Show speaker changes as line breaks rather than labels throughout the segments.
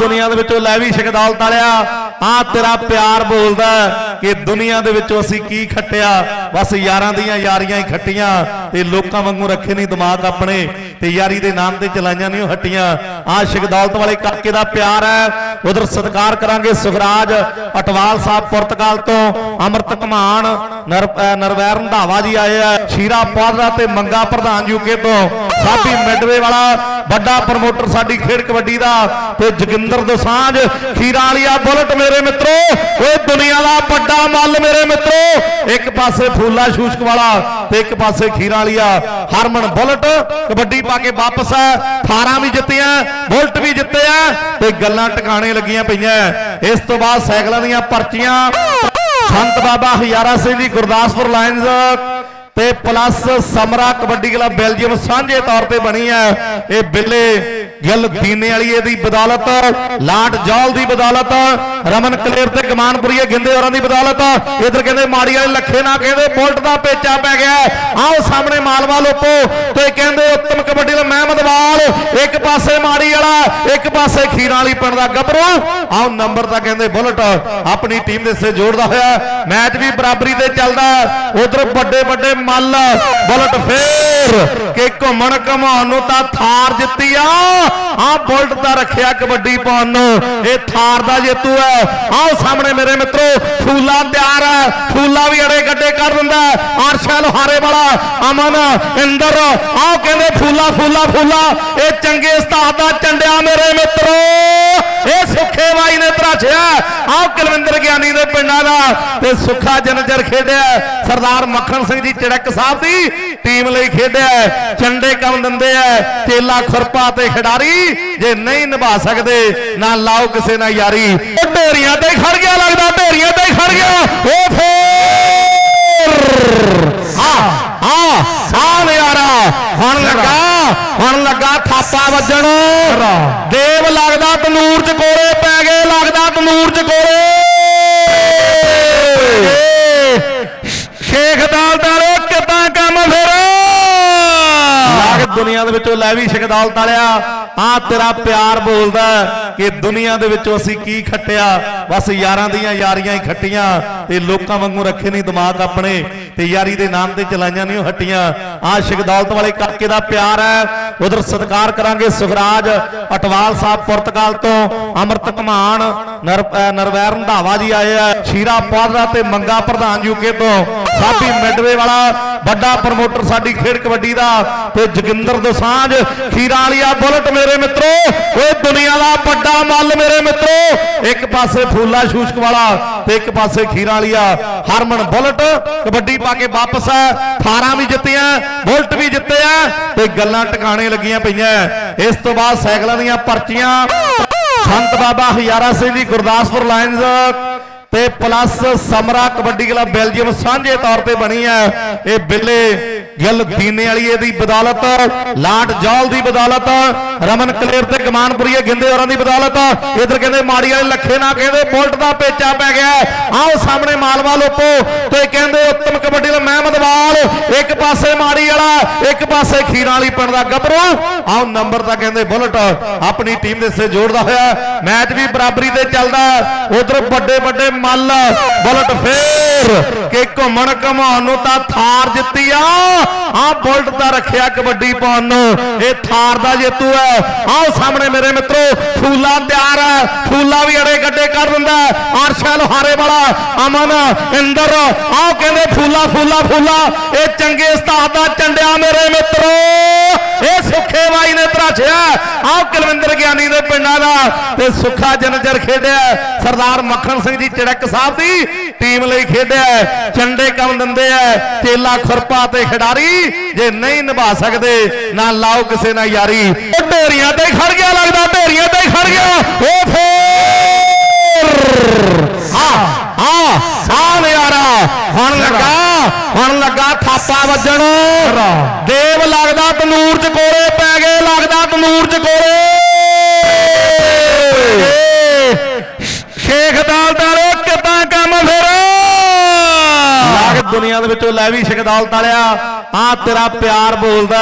ਦੁਨੀਆ ਦੇ ਵਿੱਚੋਂ ਲੈ ਵੀ ਸ਼ਕਦੌਲ ਤਾਲਿਆ ਆ ਤੇਰਾ ਪਿਆਰ ਬੋਲਦਾ ਕਿ ਦੁਨੀਆ ਦੇ ਵਿੱਚੋਂ ਅਸੀਂ ਕੀ ਖੱਟਿਆ? ਬਸ ਯਾਰਾਂ ਦੀਆਂ ਯਾਰੀਆਂ ਹੀ ਖੱਟੀਆਂ ਤੇ ਲੋਕਾਂ ਵਾਂਗੂ ਰੱਖੇ ਨਹੀਂ ਦਿਮਾਗ ਆਪਣੇ। ਤੇ ਯਾਰੀ ਦੇ ਨਾਮ ਤੇ ਚਲਾਈਆਂ ਨਹੀਂ, ਉਹ ਹੱਟੀਆਂ। ਆ ਸ਼ਕਦੌਲਤ ਵਾਲੇ ਕਾਕੇ ਦਾ ਪਿਆਰ ਹੈ। ਉਧਰ ਸਤਿਕਾਰ ਕਰਾਂਗੇ ਸੁਖਰਾਜ ਅਟਵਾਲ ਸਾਹਿਬ ਪੁਰਤਗਾਲ ਤੋਂ। ਅਮਰਤ ਕਮਾਨ ਨਰਵੈਰ ਰੰਧਾਵਾ ਜੀ ਆਏ ਆ। ਸ਼ੀਰਾ ਪਾਦਰਾ ਤੇ ਮੰਗਾ ਪ੍ਰਧਾਨ ਯੂਕੇ ਤੋਂ। ਸਾਬੀ ਮਿਡਵੇ ਵਾਲਾ ਵੱਡਾ ਪ੍ਰਮੋਟਰ ਸਾਡੀ ਖੇਡ ਕਬੱਡੀ ਦਾ। ਤੇ ਜੋਗਿੰਦਰ ਦੋਸਾਂਝ, ਖੀਰਾ ਵਾਲੀਆ ਬੁਲਟ ਮੇਰੇ ਮਿੱਤਰੋ। ਓਏ ਦੁਨੀਆ ਦਾ ਵੱਡਾ ਮੱਲ ਮੇਰੇ ਮਿੱਤਰੋ। ਇੱਕ ਪਾਸੇ ਫੂਲਾ ਸ਼ੂਸ਼ਕ ਵਾਲਾ ਤੇ ਇੱਕ ਪਾਸੇ ਖੀਰਾ ਵਾਲੀਆ ਹਰਮਨ ਬੁਲਟ। ਕਬੱਡੀ ਪਾ ਕੇ ਵਾਪਸ ਆ। 18 ਵੀ ਜਿੱਤਿਆ, ਬੁਲਟ ਵੀ ਜਿੱਤਿਆ ਤੇ ਗੱਲਾਂ ਟਿਕਾਣੇ ਲੱਗੀਆਂ ਪਈਆਂ। ਇਸ ਤੋਂ ਬਾਅਦ ਸਾਈਕਲਾਂ ਦੀਆਂ ਪਰਚੀਆਂ, ਸੰਤ ਬਾਬਾ ਹਜ਼ਾਰਾ ਸਿੰਘ ਜੀ ਗੁਰਦਾਸਪੁਰ ਲਾਇਨਜ਼ ਤੇ plus Samra kabaddi club Belgium ਸਾਂਝੇ ਤੌਰ ਤੇ ਬਣੀ ਹੈ ਇਹ ਬਿੱਲੇ ਗਿੱਲ ਦੀਨੇ ਵਾਲੀ ਇਹਦੀ ਬਦੌਲਤ, ਲਾਟ ਜੌਲ ਦੀ ਬਦੌਲਤ, ਰਮਨ ਕਲੇਰ ਤੇ ਕਮਾਨਪੁਰੀਏ ਗਿੰਦੇ ਹੋਰਾਂ ਦੀ ਬਦੌਲਤ। ਇਧਰ ਕਹਿੰਦੇ ਮਾੜੀ ਵਾਲੇ ਲੱਖੇ ਨਾ ਕਹਿੰਦੇ, ਬੁਲਟ ਦਾ ਪੇਚਾ ਪੈ ਗਿਆ। ਆਓ ਸਾਹਮਣੇ ਮਾਲਵਾ ਲੋਪੋ ਤੇ ਕਹਿੰਦੇ ਉੱਤਮ ਕਬੱਡੀ ਦਾ ਮਹਿਮਦਵਾਲ ਇੱਕ ਪਾਸੇ ਮਾੜੀ ਵਾਲਾ, ਇੱਕ ਪਾਸੇ ਖੀਰਾਂ ਵਾਲੀ ਪਿੰਡ ਦਾ ਗੱਭਰੂ। ਆਓ ਨੰਬਰ ਤਾਂ ਕਹਿੰਦੇ ਬੁਲਟ, ਆਪਣੀ ਟੀਮ ਦੇ ਸੇ ਜੋੜਦਾ ਹੋਇਆ। ਮੈਚ ਵੀ ਬਰਾਬਰੀ ਤੇ ਚੱਲਦਾ। ਉਧਰ ਵੱਡੇ ਵੱਡੇ ਮੱਲ, ਬੁਲਟ ਫੇਰ ਕਿ ਘੁੰਮਣ ਘਮਾਉਣ ਨੂੰ ਤਾਂ ਥਾਰ ਜਿੱਤੀ ਆ। ਆ ਬੁਲਟ ਦਾ ਰੱਖਿਆ ਕਬੱਡੀ ਪਾਉਣ ਨੂੰ। ਇਹ ਥਾਰ ਦਾ ਜੇਤੂ ਹੈ। ਆਓ ਸਾਹਮਣੇ ਮੇਰੇ ਮਿੱਤਰੋ, ਫੂਲਾ ਤਿਆਰ ਹੈ। ਫੂਲਾ ਵੀ ਅੜੇ ਗੱਡੇ ਕਰ ਦਿੰਦਾ ਅਰਸ਼ਾ ਲੋਹਾਰੇ ਵਾਲਾ, ਅਮਨ, ਇੰਦਰ, ਆਓ ਕਹਿੰਦੇ ਫੂਲਾ ਫੂਲਾ ਫੂਲਾ। ਇਹ ਚੰਗੇ ਉਸਤਾਦ ਦਾ ਚੰਡਿਆ ਮੇਰੇ ਮਿੱਤਰੋ। ਸੁੱਖੇ ਬਾਈ ਨੇ ਤਰਾਛਿਆ ਆਓ ਕੁਲਵਿੰਦਰ ਗਿਆਨੀ ਦੇ ਪਿੰਡਾਂ ਦਾ ਤੇ ਸੁੱਖਾ ਜਨਜਰ ਖੇਡਿਆ। ਸਰਦਾਰ ਮੱਖਣ ਸਿੰਘ ਜੀ ਚੜਕ ਸਾਹਿਬ ਦੀ ਟੀਮ ਲਈ ਖੇਡਿਆ। ਚੰਡੇ ਕੰਮ ਦਿੰਦੇ ਆ। ਚੇਲਾ ਖੁਰਪਾ ਤੇ ਖਿਡਾਰੀ ਜੇ ਨਹੀਂ ਨਿਭਾ ਸਕਦੇ, ਨਾ ਲਾਓ ਕਿਸੇ ਨਾਲ ਯਾਰੀ। ਉਹ ਢੇਰੀਆਂ ਤੇ ਖੜ ਗਿਆ ਥਾਪਾ ਵੱਜਣ। ਦੇਵ ਲੱਗਦਾ ਤਨੂਰ ਚ ਕੋਲੇ ਪੈ ਗਏ ਲੱਗਦਾ ਤਨੂਰ ਚ ਕੋਲੇ। ਸ਼ੇਖ ਦਾਲਦਾਰੇ ਕਿੱਦਾਂ ਕੰਮ ਫਿਰ? ਲਾਗ ਦੁਨੀਆ ਦੇ ਵਿੱਚੋਂ ਲੈ ਵੀ ਸ਼ਕਦੌਲਤ ਵਾਲਿਆ। ਆ ਤੇਰਾ ਪਿਆਰ ਬੋਲਦਾ ਕਿ ਦੁਨੀਆ ਦੇ ਵਿੱਚੋਂ ਅਸੀਂ ਕੀ ਖੱਟਿਆ? ਬਸ ਯਾਰਾਂ ਦੀਆਂ ਯਾਰੀਆਂ ਹੀ ਖੱਟੀਆਂ ਤੇ ਲੋਕਾਂ ਵਾਂਗੂ ਰੱਖੇ ਨਹੀਂ ਦਿਮਾਗ ਆਪਣੇ। ਤੇ ਯਾਰੀ ਦੇ ਨਾਮ ਤੇ ਚਲਾਈਆਂ ਨਹੀਂ ਹੱਟੀਆਂ। ਆ ਸ਼ਕਦੌਲਤ ਵਾਲੇ ਕਾਕੇ ਦਾ ਪਿਆਰ ਹੈ। ਉਧਰ ਸਤਿਕਾਰ ਕਰਾਂਗੇ ਸੁਖਰਾਜ ਅਟਵਾਲ ਸਾਹਿਬ ਪੁਰਤਗਾਲ ਤੋਂ। ਅਮਰਤ ਕਮਾਨ ਨਰਵੈਰ ਰੰਧਾਵਾ ਜੀ ਆਏ ਆ। ਸ਼ੀਰਾ ਪਾਦਰਾ ਤੇ ਮੰਗਾ ਪ੍ਰਧਾਨ ਯੂਕੇ ਤੋਂ। ਸਾਬੀ ਮਿਡਵੇ ਵਾਲਾ ਵੱਡਾ ਪ੍ਰਮੋਟਰ ਸਾਡੀ ਖੇਡ ਕਬੱਡੀ ਦਾ। ਤੇ ਜੋਗਿੰਦਰ ਦੋਸਾਂਝ, ਖੀਰਾ ਵਾਲੀਆ ਬੁਲਟ ਮੇਰੇ ਮਿੱਤਰੋ ਓਏ ਦੁਨੀਆ ਦਾ ਵੱਡਾ ਮੱਲ ਮੇਰੇ ਮਿੱਤਰੋ ਇੱਕ ਪਾਸੇ ਫੂਲਾ ਸ਼ੂਸ਼ਕ ਵਾਲਾ ਤੇ ਇੱਕ ਪਾਸੇ ਖੀਰਾ ਵਾਲੀਆ। ਹਰਮਨ ਬੁਲਟ, ਕਬੱਡੀ ਪਾ ਕੇ ਵਾਪਸ ਆ 18 ਵੀ ਜਿੱਤਿਆ, ਬੁਲਟ ਵੀ ਜਿੱਤਿਆ ਤੇ ਗੱਲਾਂ ਟਿਕਾਣੇ ਲੱਗੀਆਂ ਪਈਆਂ। ਇਸ ਤੋਂ ਬਾਅਦ ਸਾਈਕਲਾਂ ਦੀਆਂ ਪਰਚੀਆਂ। ਸੰਤ ਬਾਬਾ ਹਜ਼ਾਰਾ ਸਿੰਘ ਜੀ, ਗੁਰਦਾਸਪੁਰ ਲਾਇਨਜ਼ ਤੇ plus Samra kabaddi club Belgium ਸਾਂਝੇ ਤੌਰ ਤੇ ਬਣੀ ਹੈ ਇਹ ਬਿੱਲੇ ਗਿੱਲ ਦੀਨੇ ਵਾਲੀਏ ਦੀ ਬਦੌਲਤ, ਲਾਟ ਜੌਲ ਦੀ ਬਦੌਲਤ, ਰਮਨ ਕਲੇਰ ਤੇ ਕਮਾਨਪੁਰੀਏ ਗਿੰਦੇ ਹੋਰਾਂ ਦੀ ਬਦੌਲਤ। ਇਧਰ ਕਹਿੰਦੇ ਮਾੜੀ ਵਾਲੇ ਲੱਖੇ ਨਾ ਕਹਿੰਦੇ ਬੁਲਟ ਦਾ ਪੇਚਾ ਪੈ ਗਿਆ। ਆਓ ਸਾਹਮਣੇ ਮਾਲਵਾ ਲੋਪੋ ਤੇ ਕਹਿੰਦੇ ਉੱਤਮ ਕਬੱਡੀ ਦਾ ਮਹਿਮਦਵਾਲ ਇੱਕ ਪਾਸੇ ਮਾੜੀ ਵਾਲਾ, ਇੱਕ ਪਾਸੇ ਖੀਰਾਂ ਵਾਲੀ ਪਿੰਡ ਦਾ ਗੱਭਰੂ। ਆਓ ਨੰਬਰ ਤਾਂ ਕਹਿੰਦੇ ਬੁਲਟ ਆਪਣੀ ਟੀਮ ਦੇ ਸੇ ਜੋੜਦਾ ਹੋਇਆ ਮੈਚ ਵੀ ਬਰਾਬਰੀ ਤੇ ਚੱਲਦਾ ਉਧਰ ਵੱਡੇ ਵੱਡੇ ਮੱਲ, ਬੁਲਟ ਫੇਰ ਕਿ ਘੁੰਮਣ ਘਮਾਉਣ ਨੂੰ ਤਾਂ ਥਾਰ ਜਿੱਤੀ ਆ। ਆ ਬੁਲਟ ਦਾ ਰੱਖਿਆ ਕਬੱਡੀ ਪਾਉਣ ਨੂੰ। ਇਹ ਥਾਰ ਦਾ ਜੇਤੂ ਹੈ। ਆਓ ਸਾਹਮਣੇ ਮੇਰੇ ਮਿੱਤਰੋ, ਫੂਲਾ ਤਿਆਰ ਹੈ। ਫੂਲਾ ਵੀ ਅੜੇ ਗੱਡੇ ਕਰ ਦਿੰਦਾ ਅਰਸ਼ਾ ਲੋਹਾਰੇ ਵਾਲਾ ਅਮਨ ਇੰਦਰ ਆਓ ਕਹਿੰਦੇ ਫੂਲਾ ਫੂਲਾ ਫੂਲਾ ਇਹ ਚੰਗੇ ਉਸਤਾਦ ਦਾ ਚੰਡਿਆ ਮੇਰੇ ਮਿੱਤਰੋ। ਇਹ ਸੁੱਖੇ ਬਾਈ ਨੇ ਤਰਾਛਿਆ ਆਓ ਕੁਲਵਿੰਦਰ ਗਿਆਨੀ ਦੇ ਪਿੰਡਾਂ ਦਾ ਤੇ ਸੁੱਖਾ ਜਨਜਰ ਖੇਡਿਆ। ਸਰਦਾਰ ਮੱਖਣ ਸਿੰਘ ਜੀ ਚੜਕ ਸਾਹਿਬ ਦੀ ਟੀਮ ਲਈ ਖੇਡਿਆ। ਚੰਡੇ ਕੰਮ ਦਿੰਦੇ ਆ। ਚੇਲਾ ਖੁਰਪਾ ਤੇ ਖਿਡਾਰੀ ਜੇ ਨਹੀਂ ਨਿਭਾ ਸਕਦੇ, ਨਾ ਲਾਓ ਕਿਸੇ ਨਾਲ ਯਾਰੀ। ਉਹ ਢੇਰੀਆਂ ਤੇ ਖੜ ਗਿਆ, ਲੱਗਦਾ ਢੇਰੀਆਂ ਤੇ ਖੜ ਗਿਆ। ਉਹ ਫੇਰ ਹਾਂ ਹਾਂ ਹਾਂ ਨਜ਼ਾਰਾ ਹੁਣ ਲੱਗਾ ਹੁਣ ਲੱਗਾ ਥਾਪਾ ਵਿੱਚੋਂ ਲੈ ਵੀ ਸ਼ਕਦੌਲਤ ਵਾਲਿਆ ਆ ਤੇਰਾ ਪਿਆਰ ਬੋਲਦਾ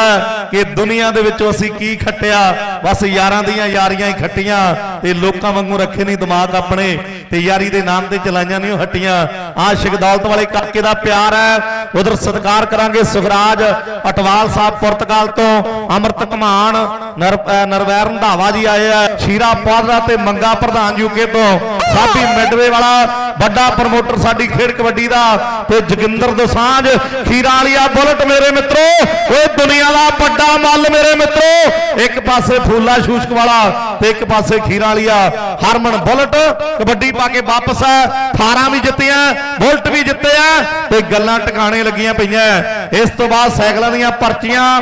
ਕਿ ਦੁਨੀਆ ਦੇ ਵਿੱਚੋਂ ਅਸੀਂ ਕੀ ਖੱਟਿਆ? ਬਸ ਯਾਰਾਂ ਦੀਆਂ ਯਾਰੀਆਂ ਹੀ ਖੱਟੀਆਂ ਤੇ ਲੋਕਾਂ ਵਾਂਗੂ ਰੱਖੇ ਨਹੀਂ ਦਿਮਾਗ ਆਪਣੇ ਤੇ ਯਾਰੀ ਦੇ ਨਾਮ ਤੇ ਚਲਾਈਆਂ ਨਹੀਂ ਹੱਟੀਆਂ। ਆਸ਼ਿਕ ਦੌਲਤ ਵਾਲੇ ਕਾਕੇ ਦਾ ਪਿਆਰ ਹੈ। ਉਧਰ ਸਤਿਕਾਰ ਕਰਾਂਗੇ ਸੁਖਰਾਜ ਅਟਵਾਲ ਸਾਹਿਬ ਪੁਰਤਗਾਲ ਤੋਂ। ਅਮਰਤ ਕਮਾਨ, ਨਰ ਨਰਵੈਰ ਰੰਧਾਵਾ ਜੀ ਆਏ ਆ। ਸ਼ੀਰਾ ਪਾਦਰਾ ਤੇ ਮੰਗਾ ਪ੍ਰਧਾਨ ਯੂਕੇ ਤੋਂ। ਸਾਬੀ ਮਿਡਵੇ ਵਾਲਾ ਵੱਡਾ ਪ੍ਰਮੋਟਰ ਸਾਡੀ ਖੇਡ ਕਬੱਡੀ ਦਾ ਤੇ ਜੋਗਿੰਦਰ ਦੋਸਾਂਝ, ਖੀਰਾ ਵਾਲੀਆ ਬੁਲਟ ਮੇਰੇ ਮਿੱਤਰੋ, ਓਏ ਦੁਨੀਆ ਦਾ ਵੱਡਾ ਮੱਲ ਮੇਰੇ ਮਿੱਤਰੋ। ਇੱਕ ਪਾਸੇ ਫੂਲਾ ਸ਼ੂਸ਼ਕ ਵਾਲਾ ਤੇ ਇੱਕ ਪਾਸੇ ਖੀਰਾ ਵਾਲੀਆ ਹਰਮਨ ਬੁਲਟ। ਕਬੱਡੀ ਪਾ ਕੇ ਵਾਪਸ ਆ 18 ਵੀ ਜਿੱਤਿਆ, ਬੁਲਟ ਵੀ ਜਿੱਤਿਆ ਤੇ ਗੱਲਾਂ ਟਿਕਾਣੇ ਲੱਗੀਆਂ ਪਈਆਂ। ਇਸ ਤੋਂ ਬਾਅਦ ਸਾਈਕਲਾਂ ਦੀਆਂ ਪਰਚੀਆਂ।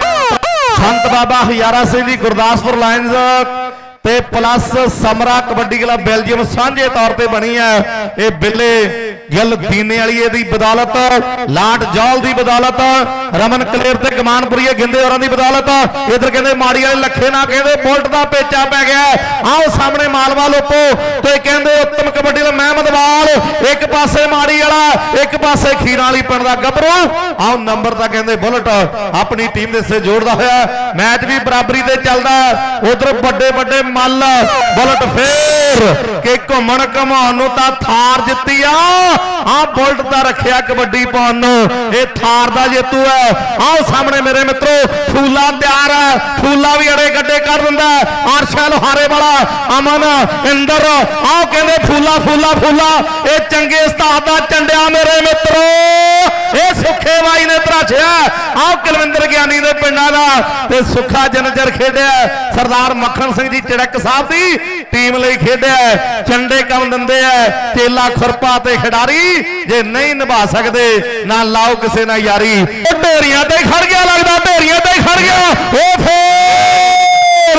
ਸੰਤ ਬਾਬਾ ਹਜ਼ਾਰਾ ਸਿੰਘ ਜੀ, ਗੁਰਦਾਸਪੁਰ ਲਾਇਨਜ਼। ਤੇ plus Samra kabaddi club Belgium ਸਾਂਝੇ ਤੌਰ ਤੇ ਬਣੀ ਹੈ। ਇਹ ਬਿੱਲੇ ਗਿੱਲ ਦੀਨੇ ਵਾਲੀਏ ਦੀ ਬਦੌਲਤ, ਲਾਟ ਜੌਲ ਦੀ ਬਦੌਲਤ, ਰਮਨ ਕਲੇਰ ਤੇ ਕਮਾਨਪੁਰੀਏ ਗਿੰਦੇ ਹੋਰਾਂ ਦੀ ਬਦੌਲਤ। ਇਧਰ ਕਹਿੰਦੇ ਮਾੜੀ ਵਾਲੇ ਲੱਖੇ ਨਾ ਕਹਿੰਦੇ, ਬੁਲਟ ਦਾ ਪੇਚਾ ਪੈ ਗਿਆ। ਆਓ ਸਾਹਮਣੇ ਮਾਲਵਾ ਲੋਪੋ ਤੇ ਕਹਿੰਦੇ ਉੱਤਮ ਕਬੱਡੀ ਦਾ ਮਹਿਮਦਵਾਲ ਇੱਕ ਪਾਸੇ ਮਾੜੀ ਵਾਲਾ, ਇੱਕ ਪਾਸੇ ਖੀਰਾਂ ਵਾਲੀ ਪਿੰਡ ਦਾ ਗੱਭਰੂ। ਆਓ ਨੰਬਰ ਤਾਂ ਕਹਿੰਦੇ ਬੁਲਟ, ਆਪਣੀ ਟੀਮ ਦੇ ਸੇ ਜੋੜਦਾ ਹੋਇਆ ਮੈਚ ਵੀ ਬਰਾਬਰੀ ਤੇ ਚੱਲਦਾ ਉਧਰ ਵੱਡੇ ਵੱਡੇ ਮੱਲ, ਬੁਲਟ ਫੇਰ, ਕਿ ਘੁੰਮਣ ਘਮਾਉਣ ਨੂੰ ਤਾਂ ਥਾਰ ਜਿੱਤੀ ਆ। ਆ ਬੁਲਟ ਦਾ ਰੱਖਿਆ ਕਬੱਡੀ ਪਾਉਣ ਨੂੰ। ਇਹ ਥਾਰ ਦਾ ਜੇਤੂ ਹੈ। ਆਓ ਸਾਹਮਣੇ ਮੇਰੇ ਮਿੱਤਰੋ, ਫੂਲਾ ਤਿਆਰ ਹੈ। ਫੂਲਾ ਵੀ ਅੜੇ ਗੱਡੇ ਕਰ ਦਿੰਦਾ ਆਰਸ਼ਾ ਲੋਹਾਰੇ ਵਾਲਾ ਅਮਨ, ਇੰਦਰ ਆਓ ਕਹਿੰਦੇ ਫੂਲਾ ਫੂਲਾ ਫੂਲਾ। ਇਹ ਚੰਗੇ ਉਸਤਾਦ ਦਾ ਚੰਡਿਆ ਮੇਰੇ ਮਿੱਤਰੋ। ਇਹ ਸੁੱਖੇ ਬਾਈ ਨੇ ਤਰਾਛਿਆ ਆਓ ਕੁਲਵਿੰਦਰ ਗਿਆਨੀ ਦੇ ਪਿੰਡਾਂ ਦਾ। ਤੇ ਸੁੱਖਾ ਜਨਜਰ ਖੇਡਿਆ ਸਰਦਾਰ ਮੱਖਣ ਸਿੰਘ ਜੀ, ਚੜਕ ਸਾਹਿਬ ਦੀ। ਟੀਮ ਲਈ ਖੇਡਿਆ ਚੰਡੇ ਕੰਮ ਦਿੰਦੇ ਆ ਚੇਲਾ ਖੁਰਪਾ ਤੇ ਖਿਡਾਰੀ ਜੇ ਨਹੀਂ ਨਿਭਾ ਸਕਦੇ ਨਾ ਲਾਓ ਕਿਸੇ ਨਾਲ ਯਾਰੀ। ਉਹ ਢੇਰੀਆਂ ਤੇ ਹੀ ਖੜ ਗਿਆ ਲੱਗਦਾ ਢੇਰੀਆਂ ਤੇ ਹੀ ਖੜ ਗਿਆ। ਉਹ ਫੇਰ।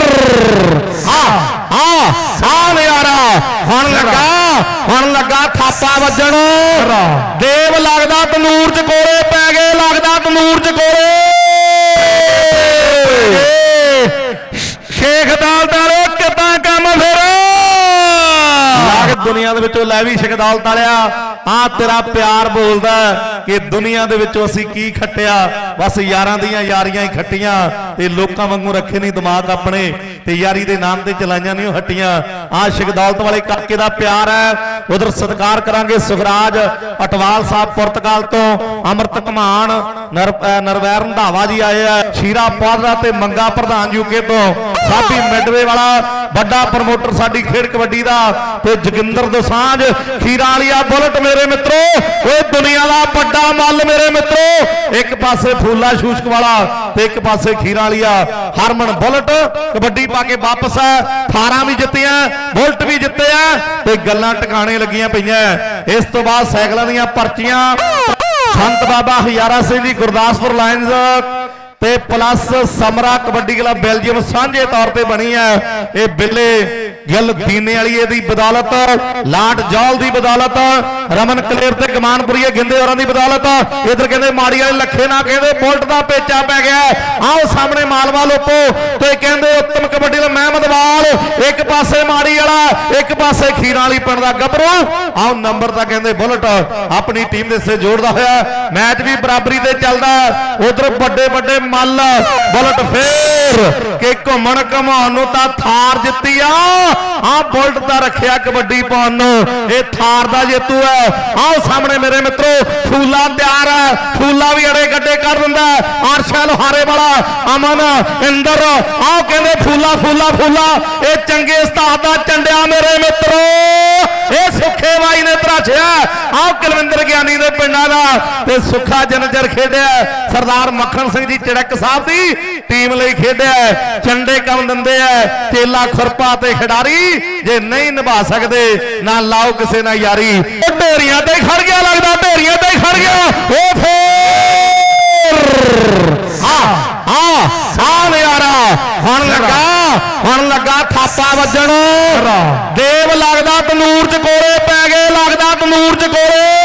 ਹਾਂ ਹਾਂ ਸਾਹ ਨਜ਼ਾਰਾ ਹੁਣ ਲੱਗਾ ਹੁਣ ਲੱਗਾ ਥਾਪਾ ਵੱਜਣ। ਦੇਵ ਲੱਗਦਾ ਤਨੂਰ ਚ ਕੋਲੇ ਪੈ ਗਏ ਲੱਗਦਾ ਤਨੂਰ ਚ ਕੋਲੇ। ਸ਼ੇਖ ਦਾਲਦਾਰੋ ਕਿੱਦਾਂ ਕੰਮ ਫਿਰ ਲਾਗ ਦੁਨੀਆ ਦੇ ਵਿੱਚੋਂ ਲੈ ਵੀ ਸ਼ਕਦਾਲਤ ਵਾਲਿਆ ਆ ਤੇਰਾ ਪਿਆਰ ਬੋਲਦਾ ਕਿ ਦੁਨੀਆ ਦੇ ਵਿੱਚੋਂ ਅਸੀਂ ਕੀ ਖੱਟਿਆ? ਬਸ ਯਾਰਾਂ ਦੀਆਂ ਯਾਰੀਆਂ ਹੀ ਖੱਟੀਆਂ। ਤੇ ਲੋਕਾਂ ਵਾਂਗੂ ਰੱਖੇ ਨਹੀਂ ਦਿਮਾਗ ਆਪਣੇ। ਤੇ ਯਾਰੀ ਦੇ ਨਾਮ ਤੇ ਚਲਾਈਆਂ ਨਹੀਂ, ਉਹ ਹੱਟੀਆਂ। ਆ ਸ਼ਕਦੌਲਤ ਵਾਲੇ ਕਾਕੇ ਦਾ ਪਿਆਰ ਹੈ। ਉਧਰ ਸਤਿਕਾਰ ਕਰਾਂਗੇ ਸੁਖਰਾਜ ਅਟਵਾਲ ਸਾਹਿਬ ਪੁਰਤਗਾਲ ਤੋਂ। ਅਮਰਤ ਕਮਾਨ, ਨਰ ਨਰਵੈਰ ਰੰਧਾਵਾ ਜੀ ਆਏ ਆ। ਸ਼ੀਰਾ ਪਾਦਰਾ ਤੇ ਮੰਗਾ ਪ੍ਰਧਾਨ ਯੂਕੇ ਤੋਂ। ਸਾਬੀ ਮਿਡਵੇ ਵਾਲਾ ਵੱਡਾ ਪ੍ਰਮੋਟਰ ਸਾਡੀ ਖੇਡ ਕਬੱਡੀ ਦਾ। ਤੇ ਜੋਗਿੰਦਰ ਦੋਸਾਂਝ, ਖੀਰਾ ਵਾਲੀਆ ਬੁਲਟ ਮੇਰੇ ਮਿੱਤਰੋ। ਓਏ ਦੁਨੀਆ ਦਾ ਵੱਡਾ ਮੱਲ ਮੇਰੇ ਮਿੱਤਰੋ, ਇੱਕ ਪਾਸੇ ਫੂਲਾ ਸ਼ੂਸ਼ਕ ਵਾਲਾ ਤੇ ਇੱਕ ਪਾਸੇ ਖੀਰਾ ਵਾਲੀਆ। ਹਰਮਨ ਬੁਲਟ, ਕਬੱਡੀ ਪਾ ਕੇ ਵਾਪਸ ਆ 18 ਵੀ ਜਿੱਤਿਆ, ਬੁਲਟ ਵੀ ਜਿੱਤਿਆ ਤੇ ਗੱਲਾਂ ਟਿਕਾਣੇ ਲੱਗੀਆਂ ਪਈਆਂ। ਇਸ ਤੋਂ ਬਾਅਦ ਸਾਈਕਲਾਂ ਦੀਆਂ ਪਰਚੀਆਂ, ਸੰਤ ਬਾਬਾ ਹਜ਼ਾਰਾ ਸਿੰਘ ਜੀ ਗੁਰਦਾਸਪੁਰ ਲਾਇਨਜ਼ ਤੇ plus Samra kabaddi club Belgium ਸਾਂਝੇ ਤੌਰ ਤੇ ਬਣੀ ਹੈ ਇਹ ਬਿੱਲੇ ਗਿੱਲ ਦੀਨੇ ਵਾਲੀਏ ਦੀ ਬਦੌਲਤ, ਲਾਟ ਜੌਲ ਦੀ ਬਦੌਲਤ, ਰਮਨ ਕਲੇਰ ਤੇ ਕਮਾਨਪੁਰੀਏ ਗਿੰਦੇ ਹੋਰਾਂ ਦੀ ਬਦੌਲਤ। ਇਧਰ ਕਹਿੰਦੇ ਮਾੜੀ ਵਾਲੇ ਲੱਖੇ ਨਾ ਕਹਿੰਦੇ, ਬੁਲਟ ਦਾ ਪੇਚਾ ਪੈ ਗਿਆ। ਆਓ ਸਾਹਮਣੇ ਮਾਲਵਾ ਲੋਪੋ ਤੇ ਕਹਿੰਦੇ ਉੱਤਮ ਕਬੱਡੀ ਦਾ ਮਹਿਮਦਵਾਲ ਇੱਕ ਪਾਸੇ ਮਾੜੀ ਵਾਲਾ, ਇੱਕ ਪਾਸੇ ਖੀਰਾਂ ਵਾਲੀ ਪਿੰਡ ਦਾ ਗੱਭਰੂ। ਆਓ ਨੰਬਰ ਤਾਂ ਕਹਿੰਦੇ ਬੁਲਟ, ਆਪਣੀ ਟੀਮ ਦੇ ਸੇ ਜੋੜਦਾ ਹੋਇਆ, ਮੈਚ ਵੀ ਬਰਾਬਰੀ ਤੇ ਚੱਲਦਾ। ਉਧਰ ਵੱਡੇ ਵੱਡੇ ਮੱਲ, ਬੁਲਟ ਫੇਰ, ਕਿ ਘੁੰਮਣ ਘਮਾਉਣ ਨੂੰ ਤਾਂ ਥਾਰ ਜਿੱਤੀ ਆ। ਆ ਬੁਲਟ ਦਾ ਰੱਖਿਆ ਕਬੱਡੀ ਪਾਉਣ ਨੂੰ। ਇਹ ਥਾਰ ਦਾ ਜੇਤੂ ਹੈ। ਆਓ ਸਾਹਮਣੇ ਮੇਰੇ ਮਿੱਤਰੋ, ਫੂਲਾ ਤਿਆਰ ਹੈ। ਫੂਲਾ ਵੀ ਅੜੇ ਗੱਡੇ ਕਰ ਦਿੰਦਾ ਆਰਸ਼ਾ ਲੋਹਾਰੇ ਵਾਲਾ ਅਮਨ, ਇੰਦਰ, ਆਓ ਕਹਿੰਦੇ ਫੂਲਾ ਫੂਲਾ ਫੂਲਾ। ਇਹ ਚੰਗੇ ਉਸਤਾਦ ਦਾ ਚੰਡਿਆ ਮੇਰੇ ਮਿੱਤਰੋ। ਇਹ ਸੁੱਖੇ ਬਾਈ ਨੇ ਤਰਾਛਿਆ ਆਓ ਕੁਲਵਿੰਦਰ ਗਿਆਨੀ ਦੇ ਪਿੰਡਾਂ ਦਾ ਤੇ ਸੁੱਖਾ ਜਨਜਰ ਖੇਡਿਆ। ਸਰਦਾਰ ਮੱਖਣ ਸਿੰਘ ਜੀ ਚੜਕ ਸਾਹਿਬ ਦੀ ਟੀਮ ਲਈ ਖੇਡਿਆ। ਚੰਡੇ ਕੰਮ ਦਿੰਦੇ ਆ। ਚੇਲਾ ਖੁਰਪਾ ਤੇ ਖਿਡਾਰੀ ਜੇ ਨਹੀਂ ਨਿਭਾ ਸਕਦੇ, ਨਾ ਲਾਓ ਕਿਸੇ ਨਾਲ ਯਾਰੀ। ਉਹ ਢੇਰੀਆਂ ਤੇ ਖੜ ਗਿਆ, ਲੱਗਦਾ ਢੇਰੀਆਂ ਤੇ ਖੜ ਗਿਆ। ਉਹ ਫੇਰ! ਹਾਂ। ਆ ਆ ਹੁਣ ਲੱਗਾ ਹੁਣ ਲੱਗਾ ਥਾਪਾ ਵੱਜਣ। ਦੇਵ ਲੱਗਦਾ
ਤਨੂਰ ਚ ਕੋਰੇ ਪੈ ਗਏ ਲੱਗਦਾ ਤਨੂਰ ਚ ਕੋਰੇ